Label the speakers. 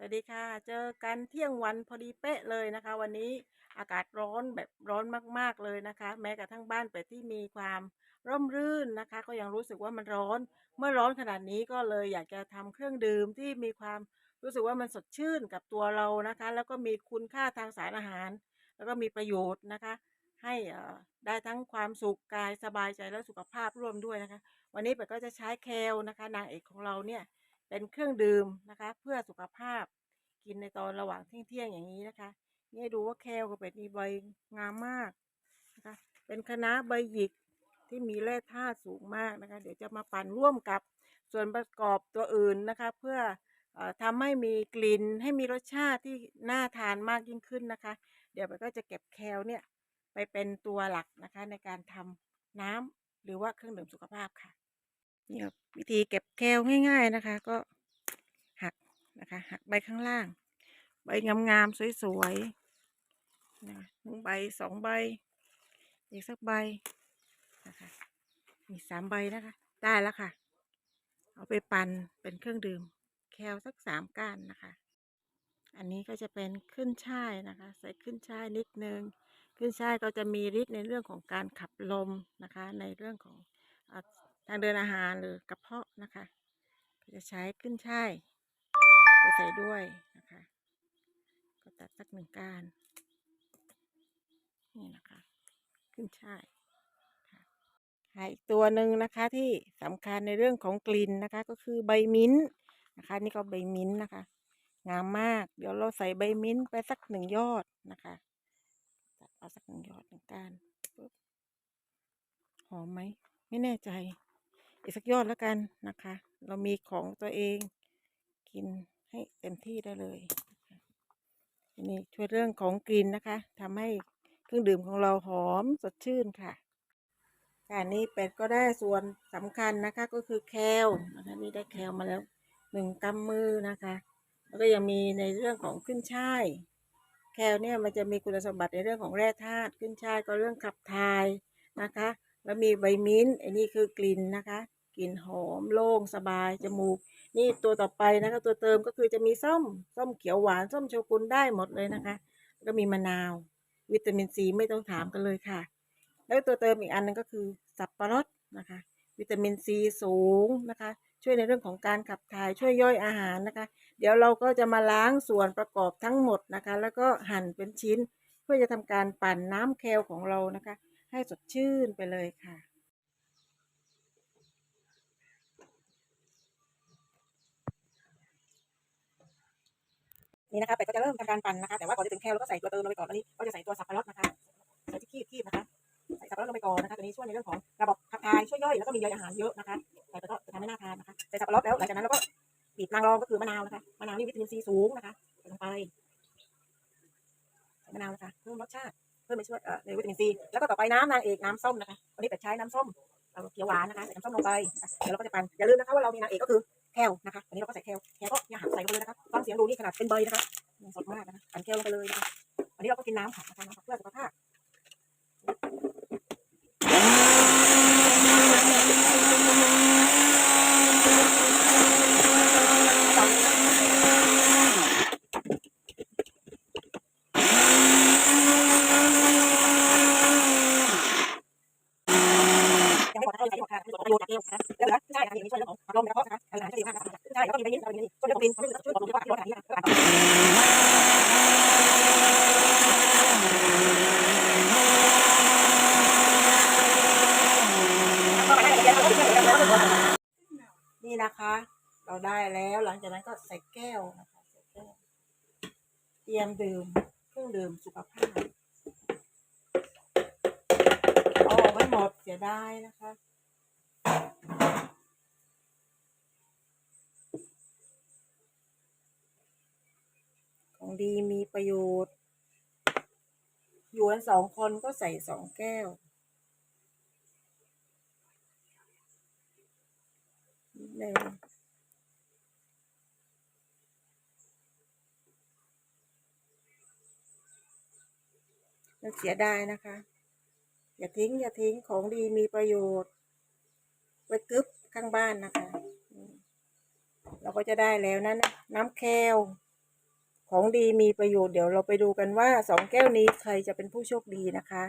Speaker 1: สวัสดีค่ะ เจอกันเที่ยงวันพอดีเป๊ะเลยนะคะ วันนี้อากาศร้อนแบบร้อนมากๆเลยนะคะ แม้กระทั่งบ้านเป็ดที่มีความร่มรื่นนะคะ ก็ยังรู้สึกว่ามันร้อน เมื่อร้อนขนาดนี้ก็เลยอยากจะทำเครื่องดื่มที่มีความรู้สึกว่ามันสดชื่นกับตัวเรานะคะ แล้วก็มีคุณค่าทางสารอาหาร แล้วก็มีประโยชน์นะคะ ให้ได้ทั้งความสุขกายสบายใจและสุขภาพร่วมด้วยนะคะ วันนี้เป็ดก็จะใช้แคลนะคะ นางเอกของเราเนี่ย เป็นเครื่องดื่มนะคะ เพื่อสุขภาพกินในตอนระหว่างเที่ยงๆอย่างนี้นะคะนี่ดูว่าแคลกับเป็ดมีใบงามมากนะคะ เป็นคณะใบหยิกที่มีแร่ธาตุสูงมากนะคะ เดี๋ยวจะมาปั่นร่วมกับส่วนประกอบตัวอื่นนะคะ เพื่อออทำให้มีกลิ่นให้มีรสชาติที่น่าทานมากยิ่งขึ้นนะคะ เดี๋ยวมันก็จะเก็บแคลเนี่ยไปเป็นตัวหลักนะคะในการทำน้ำหรือว่าเครื่องดื่มสุขภาพค่ะ นี่ครับวิธีเก็บแคลง่าย ๆนะคะ ก็หักนะคะหักใบข้างล่าง ใบงามๆสวยๆนะหนึ่งใบสองใบ อีกสักใบนะคะมีสามใบนะคะ ได้แล้วค่ะ เอาไปปั่นเป็นเครื่องดื่ม แคลสักสามก้านนะคะ อันนี้ก็จะเป็นขึ้นช่ายนะคะ ใส่ขึ้นช่ายนิดนึงขึ้นช่ายก็จะมีฤทธิ์ในเรื่องของการขับลมนะคะ ในเรื่องของ ทางเดินอาหารหรือกระเพาะนะคะ ก็จะใช้ขึ้นช่ายไปใส่ด้วยนะคะ ก็ตัดสักหนึ่งก้านนี่นะคะ ขึ้นช่ายค่ะอีกตัวหนึ่งนะคะที่สำคัญในเรื่องของกลิ่นนะคะ ก็คือใบมิ้นท์นะคะ นี่ก็ใบมิ้นท์นะคะ งามมากเดี๋ยวเราใส่ใบมิ้นท์ไปสักหนึ่งยอดนะคะตัดเอาสักหนึ่งยอดหนึ่งก้านหอมไหมไม่แน่ใจ อีกสักยอดแล้วกันนะคะ เรามีของตัวเอง กินให้เต็มที่ได้เลยอันนี้ช่วยเรื่องของกลิ่นนะคะทำให้เครื่องดื่มของเราหอมสดชื่นค่ะค่ะนี่เป็ดก็ได้ส่วนสำคัญนะคะก็คือแคลนะคะนี่ได้แคลมาแล้วหนึ่งกำมือนะคะ แล้วก็ยังมีในเรื่องของขึ้นช่ายแคลเนี่ยมันจะมีคุณสมบัติในเรื่องของแร่ธาตุขึ้นช่ายก็เรื่องขับถ่ายนะคะ แล้วมีใบมิ้นท์อันนี้คือกลิ่นนะคะ กลิ่นหอมโล่งสบายจมูก นี่ตัวต่อไปนะคะ ตัวเติมก็คือจะมีส้มส้มเขียวหวานส้มโชกุนได้หมดเลยนะคะ แล้วก็มีมะนาว วิตามินซีไม่ต้องถามกันเลยค่ะ แล้วตัวเติมอีกอันนึงก็คือสับปะรดนะคะ วิตามินซีสูงนะคะช่วยในเรื่องของการขับถ่ายช่วยย่อยอาหารนะคะ เดี๋ยวเราก็จะมาล้างส่วนประกอบทั้งหมดนะคะ แล้วก็หั่นเป็นชิ้น เพื่อจะทำการปั่นน้ำแคลของเรานะคะ ให้สดชื่นไปเลยค่ะ นี่นะคะเป็ดก็จะเริ่มทำการปั่นนะคะ แต่ว่าก่อนจะถึงแคลเราก็ใส่ตัวเติมลงไปก่อนอันนี้ก็จะใส่ตัวสับปะรดนะคะใส่ที่คีบคีบนะคะใส่สับปะรดลงไปก่อนนะคะตัวนี้ช่วยในเรื่องของระบบขับถ่ายช่วยย่อยแล้วก็มีใยอาหารเยอะนะคะแต่ก็จะทำให้น่าทานนะคะใส่สับปะรดแล้วหลังจากนั้นเราก็บีบนางรองก็คือมะนาวนะคะมะนาวนี่วิตามินซีสูงนะคะใส่ลงไปใส่มะนาวนะคะเพิ่มรสชาติ เพิ่มไปช่วยเอ่อในวิตามินซีแล้วก็ต่อไปน้ำนางเอกน้ำส้มนะคะวันนี้แต่ใช้น้ำส้มเราเขียวหวานนะคะใส่น้ำส้มลงไปเดี๋ยวเราก็จะปั่นอย่าลืมนะคะว่าเรามีนางเอกก็คือแคลนะคะวันนี้เราก็ใส่แคลแคลก็อย่าหักใส่ลงไปเลยนะคะฟังเสียงดูนี่ขนาดเป็นใบนะคะสดมากนะคะปั่นแคลลงไปเลยนะคะวันนี้เราก็กินน้ำค่ะนะคะน้ำผักเพื่อสุขภาพ ยังไม่หมดนะคะเราใส่หมดค่ะคือประ โยชน์จากเกลนะคะแล้วเหลือใช่ค่ะอย่างนี้ช่วยเรื่องของลมกระเพาะนะคะอาหารที่ดีมากนะคะใช่แล้วก็มีใบยิ้มเรามีนี่ช่วยเรื่องกลิ่นช่วยเรื่องช่วยบำรุงสุขภาที่ร้อนขนาดนี้นะนี่นะคะ เราได้แล้วหลังจากนั้นก็ใส่แก้วนะคะใส่แก้วเตรียมดื่มเครื่องดื่มสุขภาพเอาออกไม่หมดเสียดายนะคะ ของ ดีมีประโยชน์ อยู่กันสองคนก็ใส่สองแก้วนิดนึงมันเสียดายนะคะ อย่าทิ้ง อย่าทิ้งของดีมีประโยชน์ ไว้กึบข้างบ้านนะคะ เราก็จะได้แล้วนั้นน้ำแคล ของดีมีประโยชน์เดี๋ยวเราไปดูกันว่าสองแก้วนี้ใครจะเป็นผู้โชคดีนะคะ